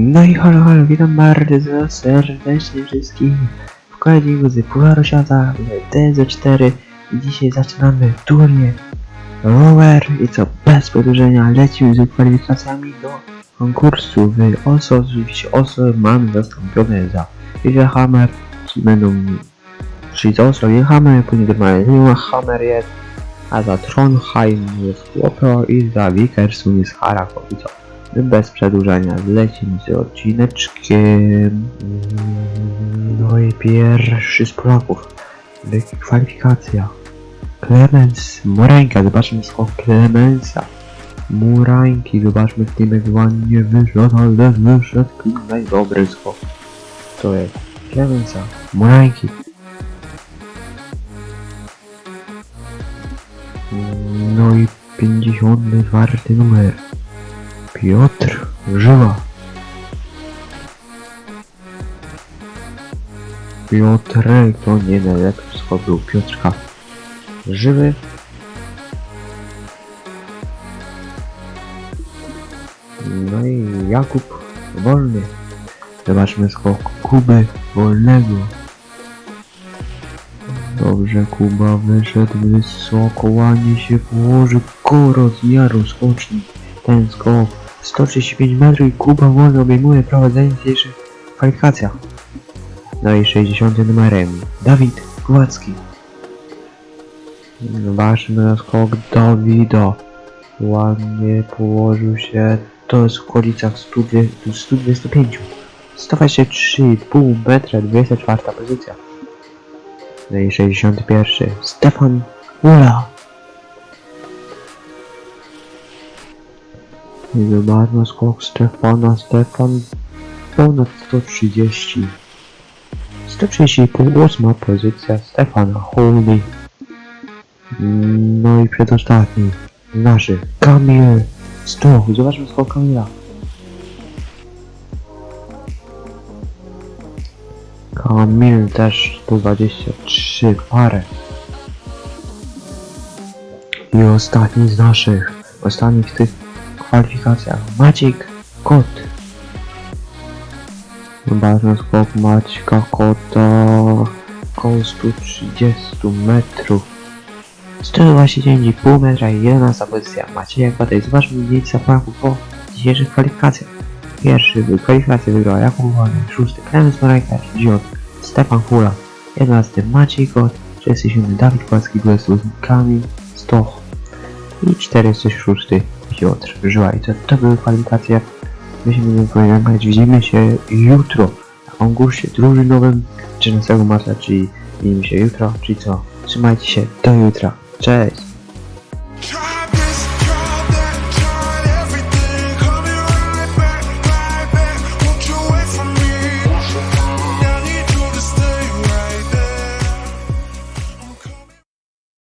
No i halo, halo, witam bardzo serdecznie wszystkich w kolejnej z Pucharu Świata DZ4 i dzisiaj zaczynamy turniej Rower i co bez przedłużenia lecimy z kwalifikacjami do konkursu w OSO, oczywiście OSO mamy zastąpione za Lillehammer, czyli będą czyli za OSO Lillehammer, później mamy Lillehammer jest, a za Trondheim jest Kłopro i za Wikersund jest Harakowica. My bez przedłużania lecimy z odcineczkiem. No i pierwszy z Polaków. Kwalifikacja. Clemens Morańka, zobaczmy skok Clemensa. Murańki, zobaczmy Klimek ładnie wyszedł, ale wyszedł Klimek, dobry skok. To jest Clemensa, Murańki. No i 54 numer. Piotr Żyła. Piotrek to nie najlepszy skok był Piotrka. Żywy. No i Jakub Wolny. Zobaczmy skok Kuby Wolnego. Dobrze, Kuba wyszedł wysoko, ładnie się położył, koro z miarą skoczni. Ten skok 135 metrów i Kuba wolno obejmuje prowadzenie w dzisiejszych kwalifikacjach. No i 60 numerem Dawid Gładzki. Zobaczmy na skok Dawida. Ładnie położył się. To jest w okolicach 102 125. 123,5 metra, 24 pozycja. No i 61. Stefan Ula. Zobaczmy skok Stefana. Stefan ponad 130. 130,8 pozycja Stefana Holy. No i przedostatni. Naszy Kamil Stoch. Zobaczmy skok Kamila. Kamil też 123 parę. I ostatni z naszych, ostatni w tych kwalifikacjach, Maciek Kot. Zobaczmy skok Maćka Kota koło 130 metrów. 129,5 metra i 11 pozycja Macieja Kota i zobaczmy miejsca Polaków po dzisiejszych kwalifikacjach. Pierwszy w kwalifikację wygrał Jakub Wolny, szósty Klemens Morajka, dziewiąty Stefan Hula, 11 Maciej Kot, 37 Dawid Kłacki, 28 Kamil Stoch i 46 Piotr to, to były kwalifikacje. My się będziemy pożegnać. Widzimy się jutro na konkursie drużynowym 13 marca, czyli widzimy się jutro, czyli co? Trzymajcie się, do jutra. Cześć!